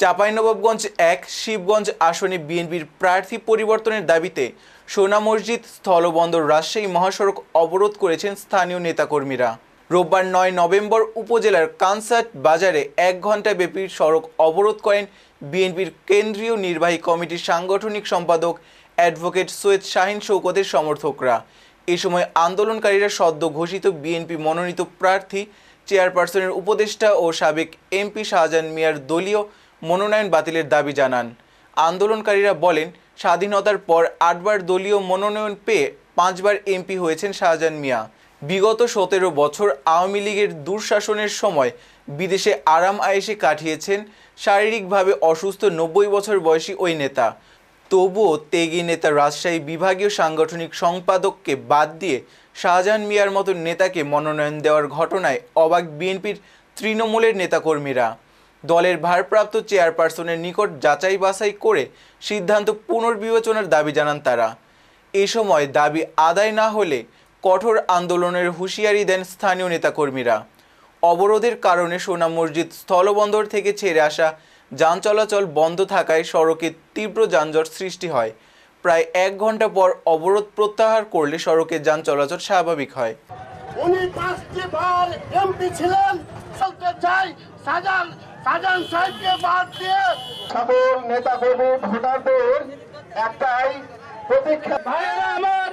চাঁপাইনবাবগঞ্জ এক, শিবগঞ্জ আসনে বিএনপির প্রার্থী পরিবর্তনের দাবিতে সোনা মসজিদ, স্থলবন্দর, রাজশাহী মহাসড়ক অবরোধ করেছেন স্থানীয় নেতাকর্মীরা। রোববার নয় নভেম্বর উপজেলার কানসার্ট বাজারে এক ঘণ্টা ব্যাপী সড়ক অবরোধ করেন বিএনপির কেন্দ্রীয় নির্বাহী কমিটির সাংগঠনিক সম্পাদক অ্যাডভোকেট সৈয়দ শাহিন শৌকতের সমর্থকরা। এ সময় আন্দোলনকারীরা সদ্য ঘোষিত বিএনপি মনোনীত প্রার্থী, চেয়ারপারসনের উপদেষ্টা ও সাবেক এমপি শাহজাহান মিয়ার দলীয় মনোনয়ন বাতিলের দাবি জানান। আন্দোলনকারীরা বলেন, স্বাধীনতার পর আটবার দলীয় মনোনয়ন পেয়ে পাঁচবার এমপি হয়েছেন শাহজাহান মিয়া। বিগত সতেরো বছর আওয়ামী লীগের দুঃশাসনের সময় বিদেশে আরাম আয়েসে কাটিয়েছেন শারীরিকভাবে অসুস্থ নব্বই বছর বয়সী ওই নেতা। তবুও তেগি নেতা রাজশাহী বিভাগীয় সাংগঠনিক সম্পাদককে বাদ দিয়ে শাহজাহান মিয়ার মতো নেতাকে মনোনয়ন দেওয়ার ঘটনায় অবাক বিএনপির তৃণমূলের নেতাকর্মীরা। দলের ভারপ্রাপ্ত চেয়ারপারসনের নিকট যাচাই বাছাই করে সিদ্ধান্ত পুনর্বিবেচনার দাবি জানান তারা। এ সময় দাবি আদায় না হলে কঠোর আন্দোলনের হুঁশিয়ারি দেন স্থানীয় নেতাকর্মীরা। অবরোধের কারণে সোনা মসজিদ স্থলবন্দর থেকে ছেড়ে আসা যান চলাচল বন্ধ থাকায় সড়কে তীব্র যানজট সৃষ্টি হয়। প্রায় এক ঘণ্টা পর অবরোধ প্রত্যাহার করলে সড়কে যান চলাচল স্বাভাবিক হয়। উনি পাঁচটি এমপি ছিলেন। সাজান সাহেবকে বাদ দিয়ে সকল নেতা কর্মী ভোটারদের একটাই প্রতীক্ষা। ভাইয়েরা আমার